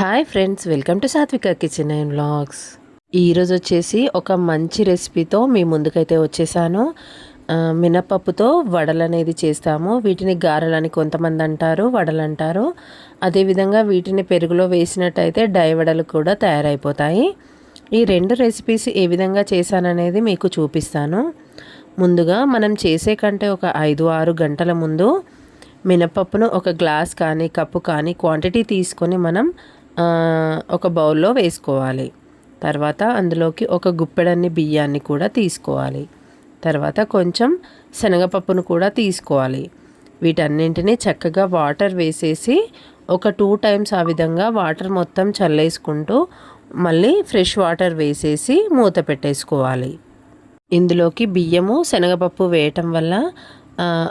Hi friends welcome to Sathvika kitchen and vlogs. ఈరోజు వచ్చేసి ఒక మంచి రెసిపీతో మీ ముందుకైతే వచ్చేసాను. మినపప్పుతో వడలు అనేది చేస్తాము. వీటిని గారెలని కొంతమంది అంటారు వడలు అంటారు అదేవిధంగా వీటిని పెరుగులో వేసినట్టయితే డై వడలు కూడా తయారైపోతాయి. ఈ రెండు రెసిపీస్ ఏ విధంగా చేశాననేది మీకు చూపిస్తాను. ముందుగా మనం చేసే కంటే ఒక ఐదు ఆరు గంటల ముందు మినపప్పును ఒక గ్లాస్ కానీ కప్పు కానీ క్వాంటిటీ తీసుకొని మనం ఒక బౌల్లో వేసుకోవాలి. తర్వాత అందులోకి ఒక గుప్పెడన్ని బియ్యాన్ని కూడా తీసుకోవాలి. తర్వాత కొంచెం శనగపప్పును కూడా తీసుకోవాలి. వీటన్నింటినీ చక్కగా వాటర్ వేసేసి ఒక టూ టైమ్స్ ఆ విధంగా వాటర్ మొత్తం చల్లేసుకుంటూ మళ్ళీ ఫ్రెష్ వాటర్ వేసేసి మూత పెట్టేసుకోవాలి. ఇందులోకి బియ్యము శనగపప్పు వేయటం వల్ల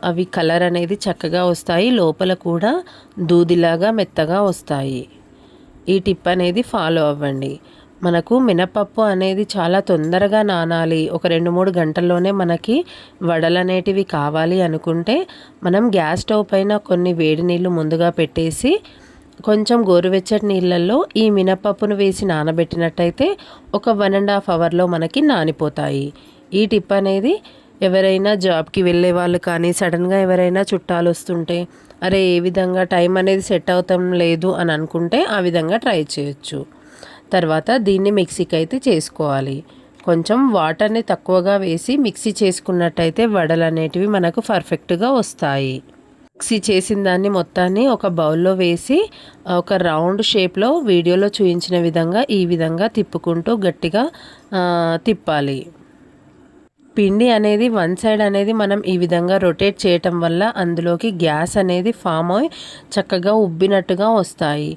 అవి కలర్ అనేది చక్కగా వస్తాయి. లోపల కూడా దూదిలాగా మెత్తగా వస్తాయి. ఈ టిప్ అనేది ఫాలో అవ్వండి. మనకు మినపప్పు అనేది చాలా తొందరగా నానాలి. ఒక రెండు మూడు గంటల్లోనే మనకి వడలు అనేటివి కావాలి అనుకుంటే మనం గ్యాస్ స్టవ్ పైన కొన్ని వేడి నీళ్ళు ముందుగా పెట్టేసి కొంచెం గోరువెచ్చటి నీళ్ళల్లో ఈ మినపప్పును వేసి నానబెట్టినట్టయితే ఒక వన్ అండ్ హాఫ్ అవర్లో మనకి నానిపోతాయి. ఈ టిప్ అనేది ఎవరైనా జాబ్కి వెళ్ళే వాళ్ళు కానీ సడన్గా ఎవరైనా చుట్టాలు వస్తుంటే అరే ఏ విధంగా టైం అనేది సెట్ అవుతాం లేదు అని అనుకుంటే ఆ విధంగా ట్రై చేయొచ్చు. తర్వాత దీన్ని మిక్సీకి అయితే చేసుకోవాలి. కొంచెం వాటర్ని తక్కువగా వేసి మిక్సీ చేసుకున్నట్టయితే వడలు అనేటివి మనకు పర్ఫెక్ట్గా వస్తాయి. మిక్సీ చేసిన దాన్ని మొత్తాన్ని ఒక బౌల్లో వేసి ఒక రౌండ్ షేప్లో వీడియోలో చూపించిన విధంగా ఈ విధంగా తిప్పుకుంటూ గట్టిగా తిప్పాలి. పిండి అనేది వన్ సైడ్ అనేది మనం ఈ విధంగా రొటేట్ చేయటం వల్ల అందులోకి గ్యాస్ అనేది ఫామ్ అయి చక్కగా ఉబ్బినట్టుగా వస్తాయి.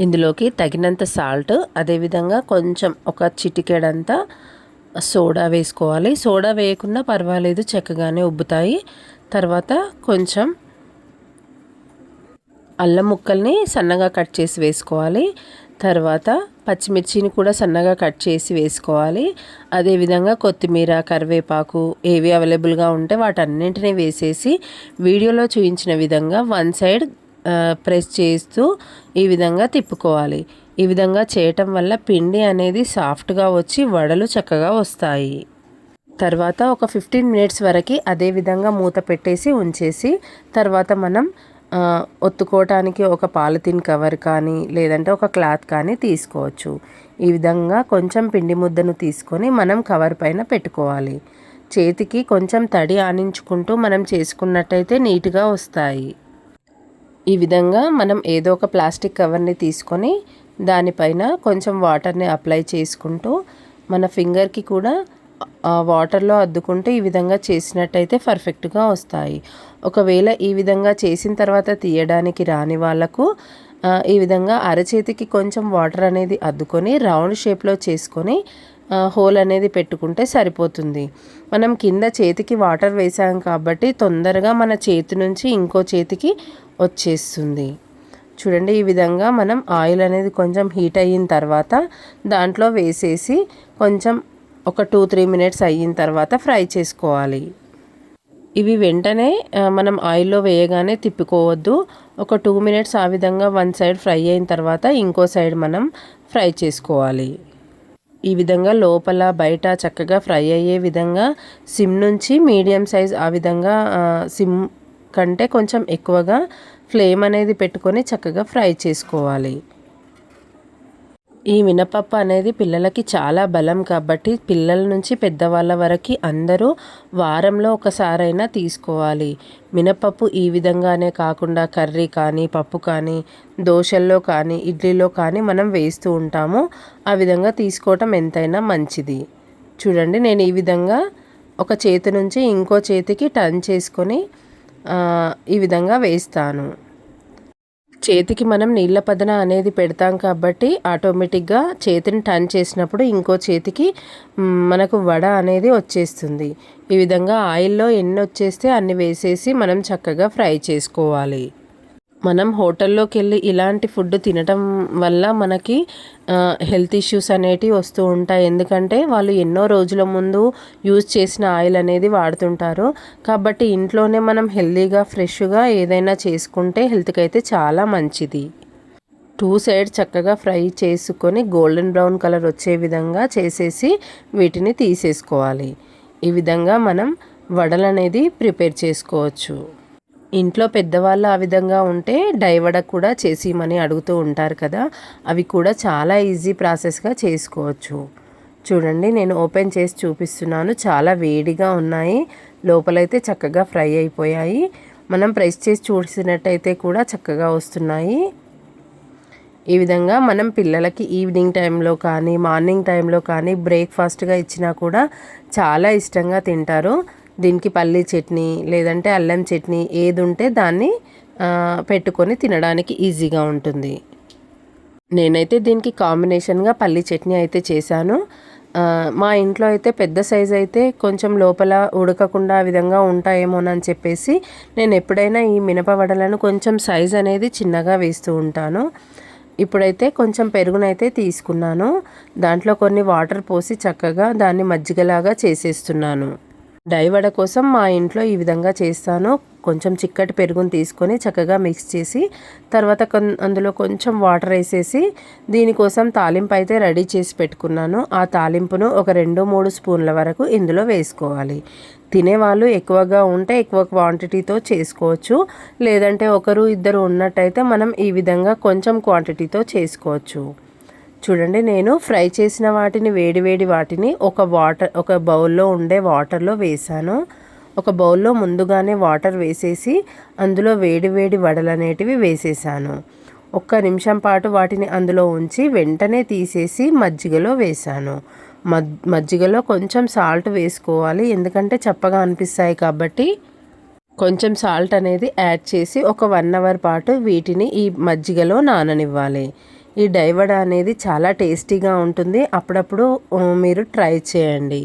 ఇందులోకి తగినంత సాల్ట్ అదేవిధంగా కొంచెం ఒక చిటికెడంతా సోడా వేసుకోవాలి. సోడా వేయకుండా పర్వాలేదు చక్కగానే ఉబ్బుతాయి. తర్వాత కొంచెం అల్లం ముక్కల్ని సన్నగా కట్ చేసి వేసుకోవాలి. తర్వాత పచ్చిమిర్చిని కూడా సన్నగా కట్ చేసి వేసుకోవాలి. అదేవిధంగా కొత్తిమీర కరివేపాకు ఏవి అవైలబుల్గా ఉంటే వాటన్నింటినీ వేసేసి వీడియోలో చూపించిన విధంగా వన్ సైడ్ ప్రెస్ చేస్తూ ఈ విధంగా తిప్పుకోవాలి. ఈ విధంగా చేయటం వల్ల పిండి అనేది సాఫ్ట్గా వచ్చి వడలు చక్కగా వస్తాయి. తర్వాత ఒక ఫిఫ్టీన్ మినిట్స్ వరకు అదే విధంగా మూత పెట్టేసి ఉంచేసి తర్వాత మనం ఒత్తుకోవటానికి ఒక పాలిథిన్ కవర్ కానీ లేదంటే ఒక క్లాత్ కానీ తీసుకోవచ్చు. ఈ విధంగా కొంచెం పిండి ముద్దను తీసుకొని మనం కవర్ పైన పెట్టుకోవాలి. చేతికి కొంచెం తడి ఆనించుకుంటూ మనం చేసుకున్నట్టయితే నీట్గా వస్తాయి. ఈ విధంగా మనం ఏదో ఒక ప్లాస్టిక్ కవర్ని తీసుకొని దానిపైన కొంచెం వాటర్ని అప్లై చేసుకుంటూ మన ఫింగర్కి కూడా వాటర్లో అద్దుకుంటూ ఈ విధంగా చేసినట్టయితే పర్ఫెక్ట్గా వస్తాయి. ఒకవేళ ఈ విధంగా చేసిన తర్వాత తీయడానికి రాని వాళ్ళకు ఈ విధంగా అరచేతికి కొంచెం వాటర్ అనేది అద్దుకొని రౌండ్ షేప్లో చేసుకొని హోల్ అనేది పెట్టుకుంటే సరిపోతుంది. మనం కింద చేతికి వాటర్ వేసాం కాబట్టి తొందరగా మన చేతి నుంచి ఇంకో చేతికి వచ్చేస్తుంది. చూడండి ఈ విధంగా మనం ఆయిల్ అనేది కొంచెం హీట్ అయిన తర్వాత దాంట్లో వేసేసి కొంచెం ఒక టూ త్రీ మినిట్స్ అయిన తర్వాత ఫ్రై చేసుకోవాలి. ఇవి వెంటనే మనం ఆయిల్లో వేయగానే తిప్పుకోవద్దు. ఒక టూ మినిట్స్ ఆ విధంగా వన్ సైడ్ ఫ్రై అయిన తర్వాత ఇంకో సైడ్ మనం ఫ్రై చేసుకోవాలి. ఈ విధంగా లోపల బయట చక్కగా ఫ్రై అయ్యే విధంగా సిమ్ నుంచి మీడియం సైజ్ ఆ విధంగా సిమ్ కంటే కొంచెం ఎక్కువగా ఫ్లేమ్ అనేది పెట్టుకొని చక్కగా ఫ్రై చేసుకోవాలి. ఈ మినపప్పు అనేది పిల్లలకి చాలా బలం కాబట్టి పిల్లల నుంచి పెద్దవాళ్ళ వరకు అందరూ వారంలో ఒకసారైనా తీసుకోవాలి. మినపప్పు ఈ విధంగానే కాకుండా కర్రీ కానీ పప్పు కానీ దోశల్లో కానీ ఇడ్లీలో కానీ మనం వేస్తూ ఉంటాము. ఆ విధంగా తీసుకోవటం ఎంతైనా మంచిది. చూడండి నేను ఈ విధంగా ఒక చేతి నుంచి ఇంకో చేతికి టర్న్ చేసుకొని ఈ విధంగా వేస్తాను. చేతికి మనం నీళ్ళ పదన అనేది పెడతాం కాబట్టి ఆటోమేటిక్గా చేతిని టర్న్ చేసినప్పుడు ఇంకో చేతికి మనకు వడ అనేది వచ్చేస్తుంది. ఈ విధంగా ఆయిల్లో ఎన్ని వచ్చేస్తే అన్ని వేసేసి మనం చక్కగా ఫ్రై చేసుకోవాలి. మనం హోటల్లోకి వెళ్ళి ఇలాంటి ఫుడ్ తినటం వల్ల మనకి హెల్త్ ఇష్యూస్ అనేటివి వస్తూ ఉంటాయి. ఎందుకంటే వాళ్ళు ఎన్నో రోజుల ముందు యూజ్ చేసిన ఆయిల్ అనేది వాడుతుంటారు. కాబట్టి ఇంట్లోనే మనం హెల్తీగా ఫ్రెష్గా ఏదైనా చేసుకుంటే హెల్త్కి అయితే చాలా మంచిది. టూ సైడ్ చక్కగా ఫ్రై చేసుకొని గోల్డెన్ బ్రౌన్ కలర్ వచ్చే విధంగా చేసేసి వీటిని తీసేసుకోవాలి. ఈ విధంగా మనం వడలనేది ప్రిపేర్ చేసుకోవచ్చు. ఇంట్లో పెద్దవాళ్ళు ఆ విధంగా ఉంటే డైవడ కూడా చేసిమని అడుగుతూ ఉంటారు కదా అవి కూడా చాలా ఈజీ ప్రాసెస్గా చేసుకోవచ్చు. చూడండి నేను ఓపెన్ చేసి చూపిస్తున్నాను. చాలా వేడిగా ఉన్నాయి. లోపలైతే చక్కగా ఫ్రై అయిపోయాయి. మనం ప్రెస్ చేసి చూసినట్టయితే కూడా చక్కగా వస్తున్నాయి. ఈ విధంగా మనం పిల్లలకి ఈవినింగ్ టైంలో కానీ మార్నింగ్ టైంలో కానీ బ్రేక్ఫాస్ట్గా ఇచ్చినా కూడా చాలా ఇష్టంగా తింటారు. దీనికి పల్లీ చట్నీ లేదంటే అల్లం చట్నీ ఏది ఉంటే దాన్ని పెట్టుకొని తినడానికి ఈజీగా ఉంటుంది. నేనైతే దీనికి కాంబినేషన్గా పల్లీ చట్నీ అయితే చేశాను. మా ఇంట్లో అయితే పెద్ద సైజ్ అయితే కొంచెం లోపల ఉడకకుండా ఆ విధంగా ఉంటాయేమోనని చెప్పేసి నేను ఎప్పుడైనా ఈ మినప వడలను కొంచెం సైజ్ అనేది చిన్నగా వేస్తూ ఉంటాను. ఇప్పుడైతే కొంచెం పెరుగునైతే తీసుకున్నాను. దాంట్లో కొన్ని వాటర్ పోసి చక్కగా దాన్ని మజ్జిగలాగా చేసేస్తున్నాను. డైవడ కోసం మా ఇంట్లో ఈ విధంగా చేస్తాను. కొంచెం చిక్కటి పెరుగును తీసుకొని చక్కగా మిక్స్ చేసి తర్వాత అందులో కొంచెం వాటర్ వేసేసి దీనికోసం తాలింపు అయితే రెడీ చేసి పెట్టుకున్నాను. ఆ తాలింపును ఒక రెండు మూడు స్పూన్ల వరకు ఇందులో వేసుకోవాలి. తినేవాళ్ళు ఎక్కువగా ఉంటే ఎక్కువ క్వాంటిటీతో చేసుకోవచ్చు. లేదంటే ఒకరు ఇద్దరు ఉన్నట్టయితే మనం ఈ విధంగా కొంచెం క్వాంటిటీతో చేసుకోవచ్చు. చూడండి నేను ఫ్రై చేసిన వాటిని వేడివేడి వాటిని ఒక వాటర్ ఒక బౌల్లో ఉండే వాటర్లో వేసాను. ఒక బౌల్లో ముందుగానే వాటర్ వేసేసి అందులో వేడి వేడి వడలు అనేటివి వేసేసాను. ఒక్క నిమిషం పాటు వాటిని అందులో ఉంచి వెంటనే తీసేసి మజ్జిగలో వేసాను. మజ్జిగలో కొంచెం సాల్ట్ వేసుకోవాలి ఎందుకంటే చప్పగా అనిపిస్తాయి కాబట్టి. కొంచెం సాల్ట్ అనేది యాడ్ చేసి ఒక వన్ అవర్ పాటు వీటిని ఈ మజ్జిగలో నాననివ్వాలి. ఈ డైవడ అనేది చాలా టేస్టీగా ఉంటుంది. అప్పుడప్పుడు మీరు ట్రై చేయండి.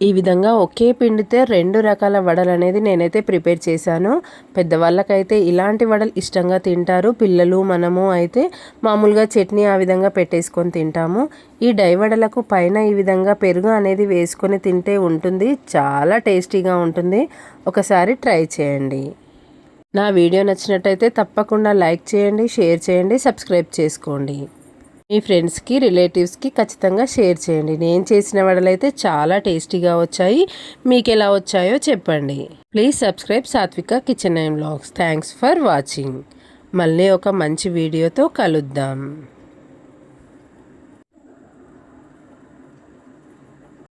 ఈ విధంగా ఒకే పిండితే రెండు రకాల వడలు అనేది నేనైతే ప్రిపేర్ చేశాను. పెద్దవాళ్ళకైతే ఇలాంటి వడలు ఇష్టంగా తింటారు. పిల్లలు మనము అయితే మామూలుగా చట్నీ ఆ విధంగా పెట్టేసుకొని తింటాము. ఈ డైవడలకు పైన ఈ విధంగా పెరుగు అనేది వేసుకొని తింటే ఉంటుంది. చాలా టేస్టీగా ఉంటుంది. ఒకసారి ట్రై చేయండి. నా వీడియో నచ్చినట్టయితే తప్పకుండా లైక్ చేయండి షేర్ చేయండి సబ్స్క్రైబ్ చేసుకోండి. మీ ఫ్రెండ్స్కి రిలేటివ్స్కి ఖచ్చితంగా షేర్ చేయండి. నేను చేసిన వడలైతే చాలా టేస్టీగా వచ్చాయి. మీకు ఎలా వచ్చాయో చెప్పండి. Please subscribe Sathvika kitchen and blogs thanks for watching. మళ్ళీ ఒక మంచి వీడియోతో కలుద్దాం.